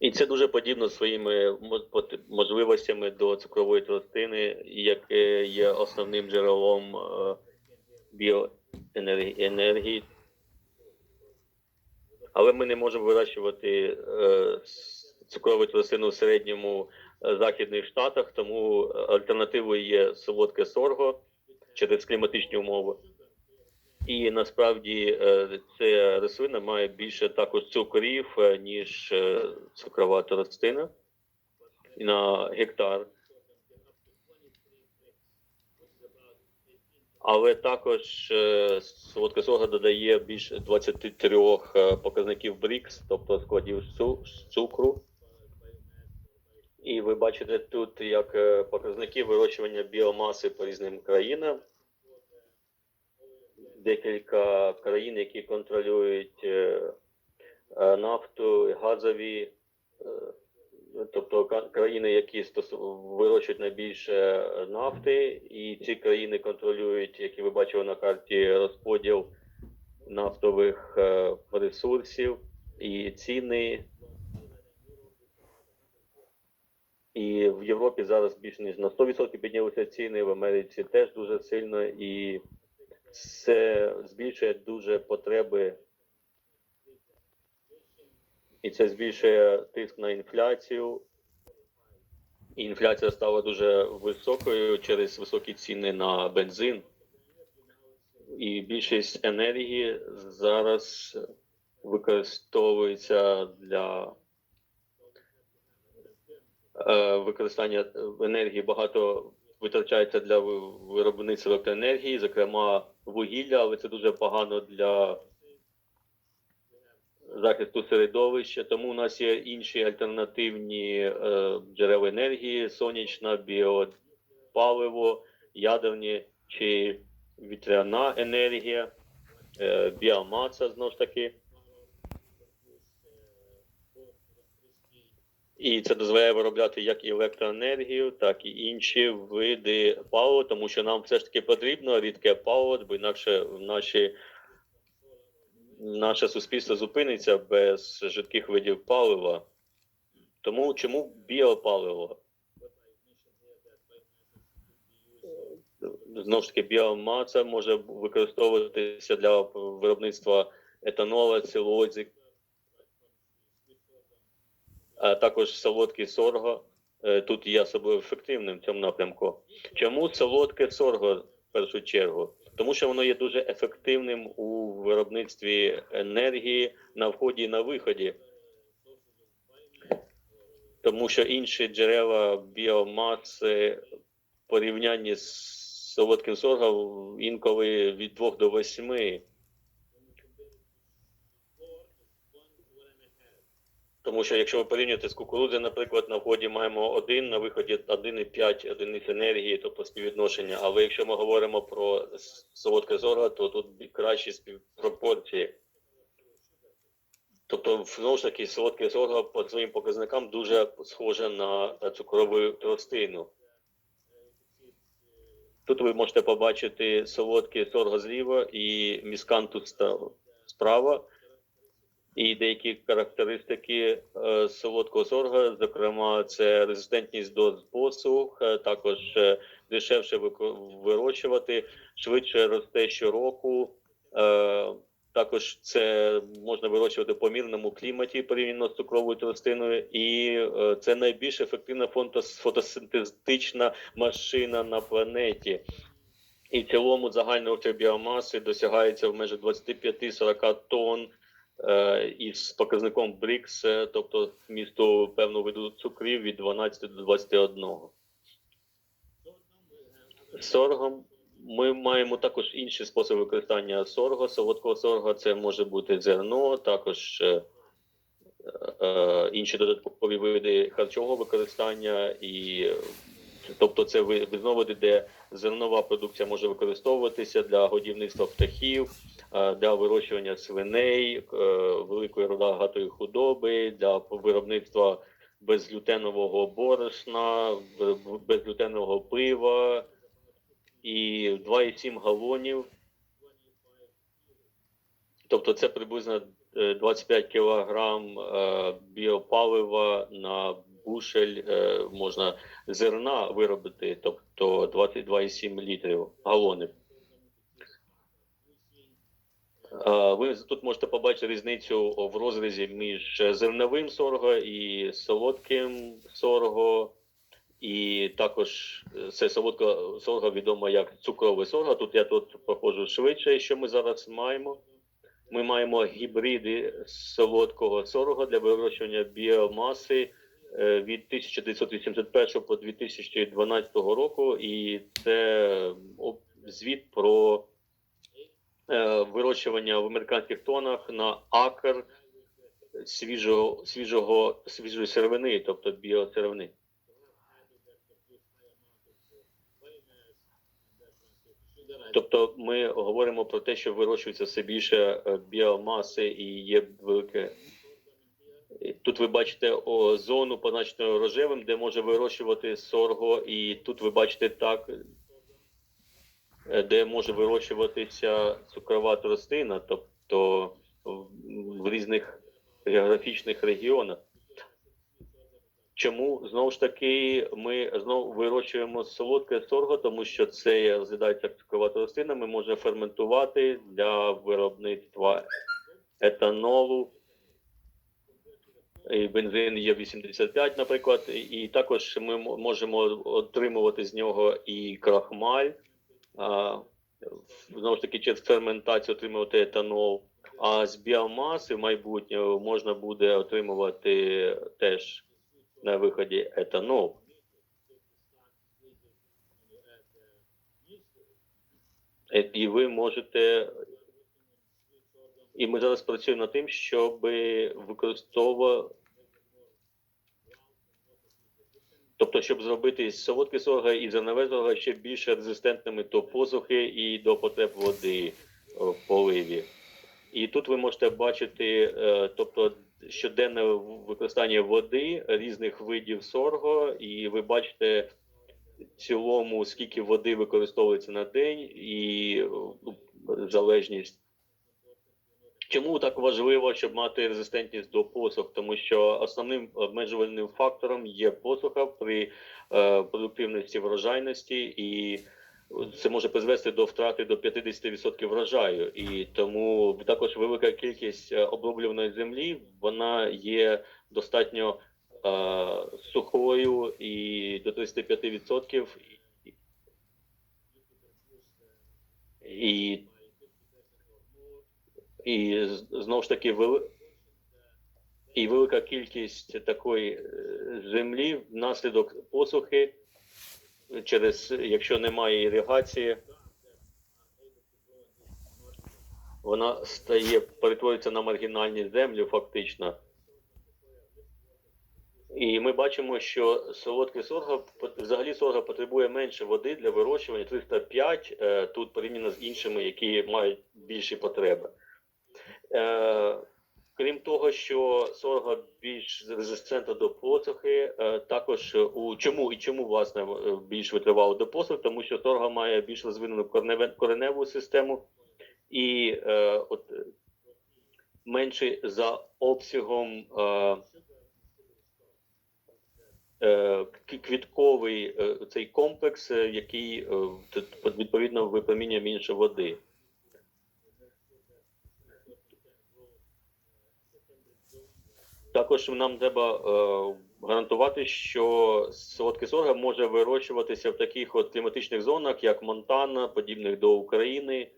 І це дуже подібно своїми мо- можливостями до цукрової тростини, яке є основним джерелом е, біоенергії. Але ми не можемо вирощувати е, цукрову тростину в середньому е, західних штатах, тому альтернативою є солодке сорго через кліматичні умови. І насправді е, ця рослина має більше також цукрів, е, ніж е, цукрова тростина на гектар. Але також солодке додає більше 23 е, показників БРІКС, тобто складів цу- цукру. І ви бачите тут як показники вирощування біомаси по різним країнам декілька країн, які контролюють е, е, нафту, газові, е, тобто країни, які вирощують найбільше нафти, і ці країни контролюють, які ви бачили на карті, розподіл нафтових ресурсів і ціни. І в Європі зараз більше ніж на 100% піднялися ціни, в Америці теж дуже сильно і це збільшує дуже потреби, і це збільшує тиск на інфляцію. І інфляція стала дуже високою через високі ціни на бензин. І більшість енергії зараз використовується для е, використання енергії багато витрачається для виробництва електроенергії, зокрема вугілля, але це дуже погано для захисту середовища. Тому у нас є інші альтернативні е, джерела енергії: сонячна, біопаливо, ядерні чи вітряна енергія, е, біомаса знову ж таки. І це дозволяє виробляти як електроенергію, так і інші види палива, тому що нам все ж таки потрібно рідке паливо, бо інакше наші, наше суспільство зупиниться без жидких видів палива. Тому чому біопаливо? Знову ж таки, біомаса може використовуватися для виробництва етанола, целулози, а також солодкий сорго е, тут є особливо ефективним в цьому напрямку. Чому солодке сорго в першу чергу? Тому що воно є дуже ефективним у виробництві енергії на вході і на виході. Тому що інші джерела біомаси порівнянні з солодким соргом інколи від 2 до 8. Тому що якщо ви порівнюєте з кукурудзою, наприклад, на вході маємо один, на виході 1,5 одиниць енергії, тобто співвідношення. Але якщо ми говоримо про солодке зоро, то тут кращі співпропорції. Тобто, знову ж таки, солодке зорго по своїм показникам дуже схоже на цукрову тростину. Тут ви можете побачити солодке сорго зліва і місканту справа. І деякі характеристики е, солодкого сорга, зокрема, це резистентність до посух, е, також е, дешевше вирощувати, швидше росте щороку. Також це можна вирощувати в помірному кліматі порівняно з цукровою тростиною, і це найбільш ефективна фотос- фотосинтетична машина на планеті. І в цілому загальний обсяг біомаси досягається в межах 25-40 тонн із показником БРІКС, е, тобто вмісту певного виду цукрів від 12 до 21. Соргом ми маємо також інші способи використання сорго. Солодкого сорга це може бути зерно, також е, е, інші додаткові види харчового використання, і е, тобто це ви- різновиди, де зернова продукція може використовуватися для годівництва птахів, е, для вирощування свиней, е, великої рогатої худоби, для виробництва безглютенового борошна, безглютенового пива і 2,7 галонів. Тобто це приблизно е, 25 кілограм е, біопалива на бушель е, можна зерна виробити, тобто 22,7 літрів галони. Е, Ви тут можете побачити різницю в розрізі між зерновим сорго і солодким сорго. І також е, це солодка сорго відомо як цукрове сорго. Тут я тут проходжу швидше. Що ми зараз маємо? Ми маємо гібриди солодкого сорго для вирощування біомаси е, від 1981 по 2012 року, і це звіт про вирощування в американських тонах на акр свіжого, свіжого, свіжої сировини, тобто біосировини. Тобто ми говоримо про те, що вирощується все більше е, біомаси і є велике. Тут ви бачите о, зону, позначену рожевим, де може вирощувати сорго, і тут ви бачите так, е, де може вирощуватися цукрова тростина, тобто в, різних географічних регіонах. Чому знову ж таки ми знову вирощуємо солодке сорго, тому що це розглядається як цукрова тростина, ми можемо ферментувати для виробництва етанолу. І бензин є 85, наприклад, і також ми можемо отримувати з нього і крахмаль, знову ж таки, через ферментацію отримувати етанол. А з біомаси в майбутньому можна буде отримувати теж на виході етанол. Е, І ви можете. І ми зараз працюємо над тим, щоб використовувати. Тобто, щоб зробити солодке сорго і зернове сорго ще більш резистентними до посухи і до потреб води е, в поливі. І тут ви можете бачити, е, тобто щоденне використання води різних видів сорго, і ви бачите в цілому, скільки води використовується на день, і е, залежність. Чому так важливо, щоб мати резистентність до посух? Тому що основним обмежувальним фактором є посуха при е, продуктивності врожайності, і це може призвести до втрати до 50% врожаю. І тому також велика кількість е, оброблюваної землі вона є достатньо е, сухою і до 35%. І, і з- знову ж таки вели... і велика кількість такої е, землі внаслідок посухи через якщо немає іригації, вона стає перетворюється на маргінальні землі фактично. І ми бачимо, що солодке сорго взагалі сорго потребує менше води для вирощування 305 е, тут порівняно з іншими, які мають більші потреби. Е, Крім того, що сорго більш резистентна до посухи, е, також у чому і чому власне більш витривало до посухи, тому що сорго має більш розвинену кореневу систему і е, от е, менший за обсягом е, е, квітковий е, цей комплекс, е, який е, відповідно випромінює менше води. Також нам треба е, гарантувати, що солодке сорго може вирощуватися в таких от кліматичних зонах, як Монтана, подібних до України.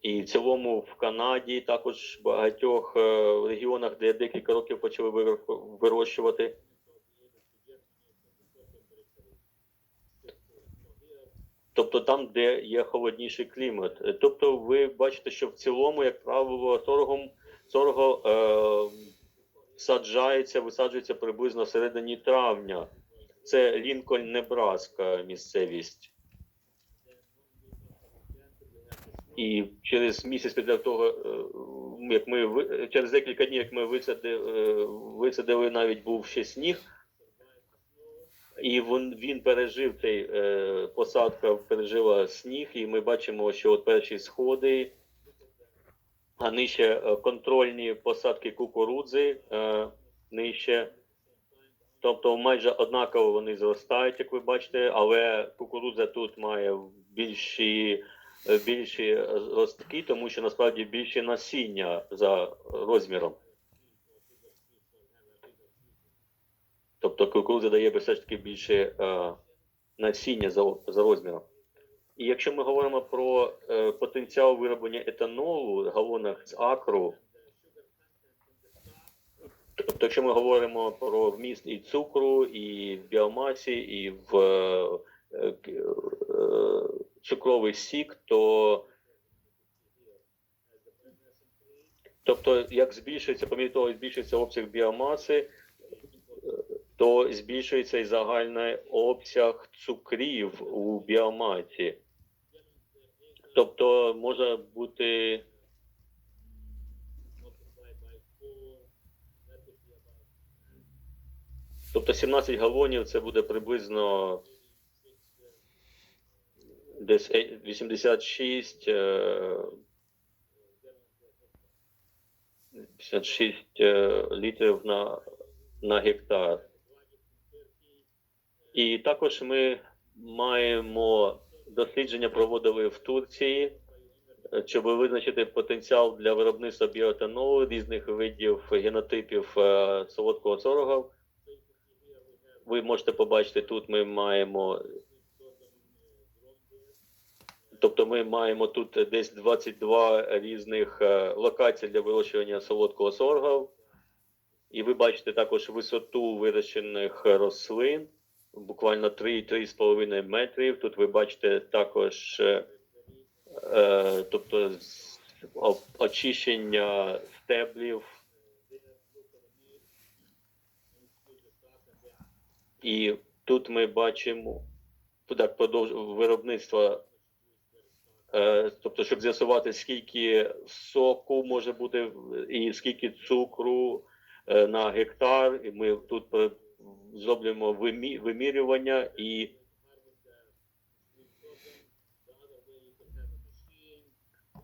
І в цілому в Канаді також в багатьох е, регіонах, де декілька років почали виро- вирощувати. Тобто там, де є холодніший клімат. Тобто, ви бачите, що в цілому, як правило, соргом сорго е, саджається, висаджується приблизно в середині травня. Це Лінкольн, Небраска місцевість. І через місяць після того, е, як ми через декілька днів, як ми висадили, висадили навіть був ще сніг, і він, він пережив цей е, посадка, пережила сніг, і ми бачимо, що от перші сходи а нижче е, контрольні посадки кукурудзи е, нижче. Тобто майже однаково вони зростають, як ви бачите, але кукурудза тут має більші, е, більші ростки, тому що насправді більше насіння за розміром. Тобто кукурудза дає все ж таки більше насіння за, за розміром. І якщо ми говоримо про е, потенціал вироблення етанолу галонах з акру, тобто, якщо ми говоримо про вміст і цукру, і в біомасі, і в е, е, цукровий сік, то тобто, як збільшується, по мірі того, збільшується обсяг біомаси, то збільшується і загальний обсяг цукрів у біомасі. Тобто може бути Тобто 17 галонів це буде приблизно десь е, 86, е, 56 е, літрів на, на гектар. І також ми маємо дослідження проводили в Турції, щоб визначити потенціал для виробництва біоетанолу різних видів генотипів е, солодкого сорога. Ви можете побачити, тут ми маємо. Тобто ми маємо тут десь 22 різних е, локацій для вирощування солодкого сорга. І ви бачите також висоту вирощених рослин, буквально 3-3,5 метрів. Тут ви бачите також е, е, тобто, очищення стеблів. І тут ми бачимо так продовж виробництво. Е, тобто, щоб з'ясувати, скільки соку може бути і скільки цукру е, на гектар, і ми тут е, зроблюємо вимі- вимірювання і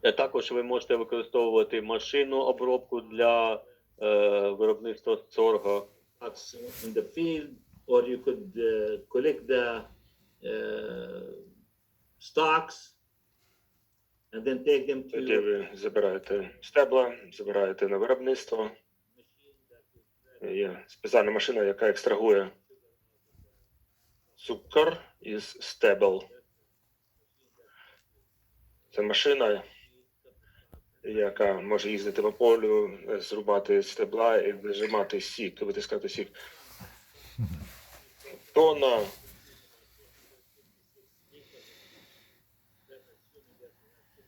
е, також ви можете використовувати машинну обробку для е, виробництва сорго. in the field, or you could uh, collect the uh, stocks and then take them to Тоді ви забираєте стебла, забираєте на виробництво. Є спеціальна машина, яка екстрагує цукор із стебел. Це машина, яка може їздити по полю, е, зрубати стебла і вижимати сік, витискати сік. Тонна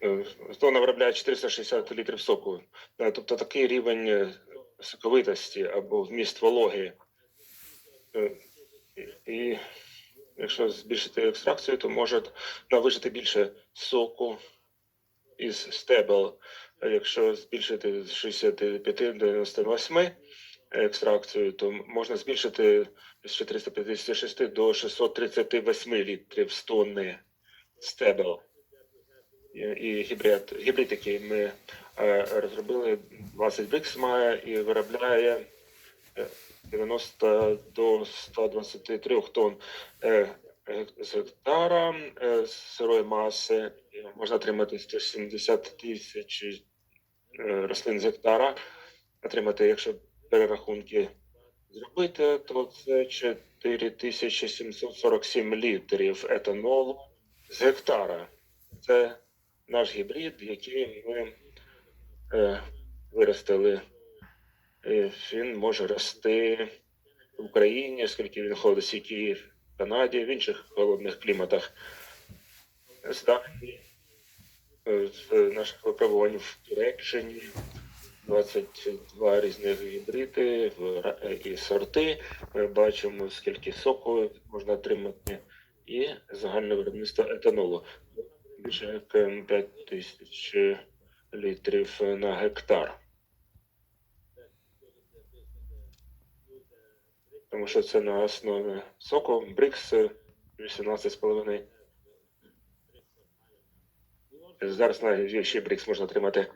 Е, Тонна виробляє 460 літрів соку. Е, Тобто такий рівень е, соковитості або вміст вологи. Е, і- якщо збільшити екстракцію, то може навижити більше соку із стебел. А якщо збільшити з 65 до 98 екстракцію, то можна збільшити з 456 до 638 літрів з тонни стебел і і гібрид, гібрид, який ми е, розробили, 20 брикс має і виробляє е, 90 до 123 тонн е, з гектара е, сирої маси. Можна отримати 170 тисяч е, рослин з гектара. Отримати, якщо перерахунки зробити, то це 4747 літрів етанолу з гектара. Це наш гібрид, який ми е, виростили. І він може рости в Україні, оскільки він холодосійкий в Канаді, в інших холодних кліматах. Здатний е, з наших випробувань в Туреччині 22 різних гібриди е, і сорти. Ми бачимо, скільки соку можна отримати, і загальне виробництво етанолу більше як ем, 5 тисяч літрів на гектар. Тому що це на основі соку Брикс 18,5. Зараз на ще Брикс можна отримати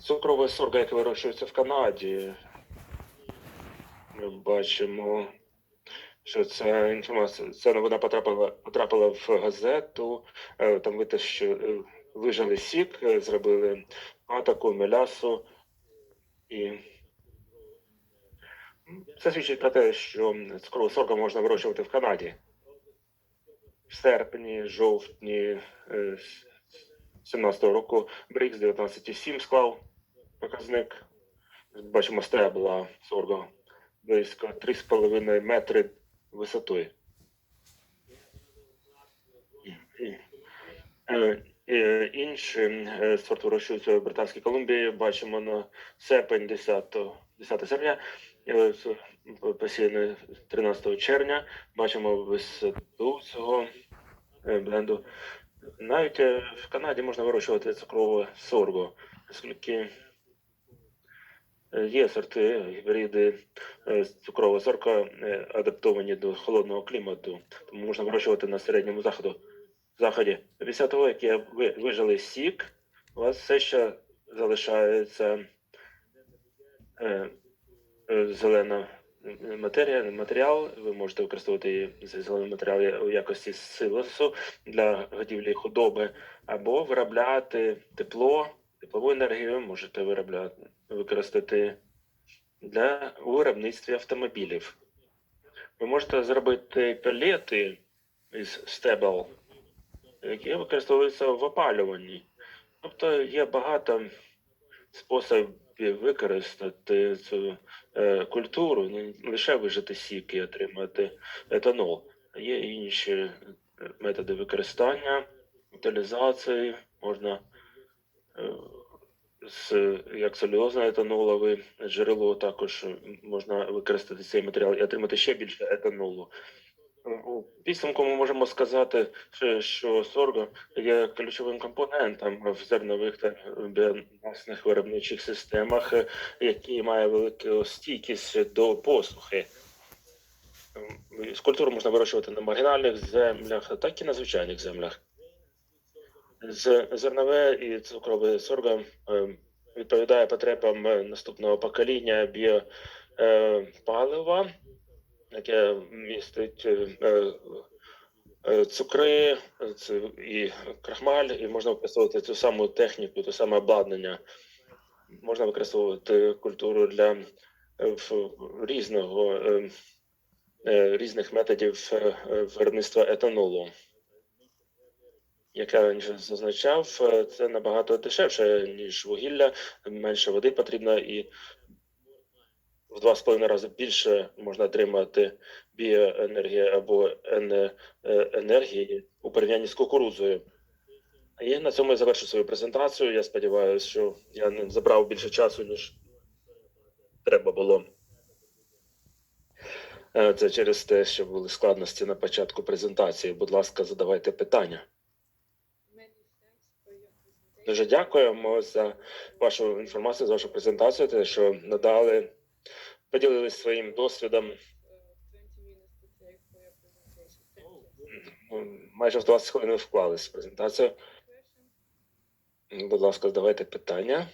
Цукрове сорго, яке вирощується в Канаді. Ми бачимо, що ця інформація, ця новина потрапила, потрапила в газету. Е, Там е, вижали сік, е, зробили атаку, мелясу. І це свідчить про те, що цукрове сорго можна вирощувати в Канаді. В серпні, жовтні 17-го року Брікс 19,7 склав показник. Бачимо стебла сорго близько 3,5 метри висотою. Е, Інші е, сорт вирощуються в Британській Колумбії. Бачимо на серпень 10, 10 серпня, е, 13 червня. Бачимо висоту цього бленду. Навіть в Канаді можна вирощувати цукрове сорго, оскільки є сорти, гібриди цукрового сорка адаптовані до холодного клімату, тому можна вирощувати на середньому заходу. Заході. Після того, як ви вижали сік, у вас все ще залишається е, е, зелена матерія, матеріал. Ви можете використовувати її- зелений матеріал у якості силосу для годівлі худоби, або виробляти тепло, теплову енергію можете виробляти, використати для у виробництві автомобілів. Ви можете зробити пелети із стебел, які використовуються в опалюванні. Тобто є багато способів використати цю е, культуру, не лише вижити сік і отримати етанол. Є інші методи використання, утилізації, можна е, з як целюлозне етанолове джерело також можна використати цей матеріал і отримати ще більше етанолу. У підсумку ми можемо сказати, що- сорго є ключовим компонентом в зернових та біомасних виробничих системах, які мають велику стійкість до посухи. Культуру можна вирощувати на маргінальних землях, так і на звичайних землях. Зернове і цукрове сорго е, відповідає потребам наступного покоління біопалива, яке містить е, е, цукри і крахмаль, і можна використовувати цю саму техніку, те саме обладнання. Можна використовувати культуру для е, різного різних методів виробництва етанолу. Як я раніше зазначав, це набагато дешевше, ніж вугілля, менше води потрібно і в два з половиною рази більше можна отримати біоенергії або е, енергії у порівнянні з кукурудзою. І на цьому я завершу свою презентацію. Я сподіваюся, що я не забрав більше часу, ніж треба було. Е, Це через те, що були складності на початку презентації. Будь ласка, задавайте питання. Дуже дякуємо за вашу інформацію, за вашу презентацію, те, що надали, поділилися своїм досвідом. Майже в 20 хвилин ви вклались в презентацію. Будь ласка, задавайте питання.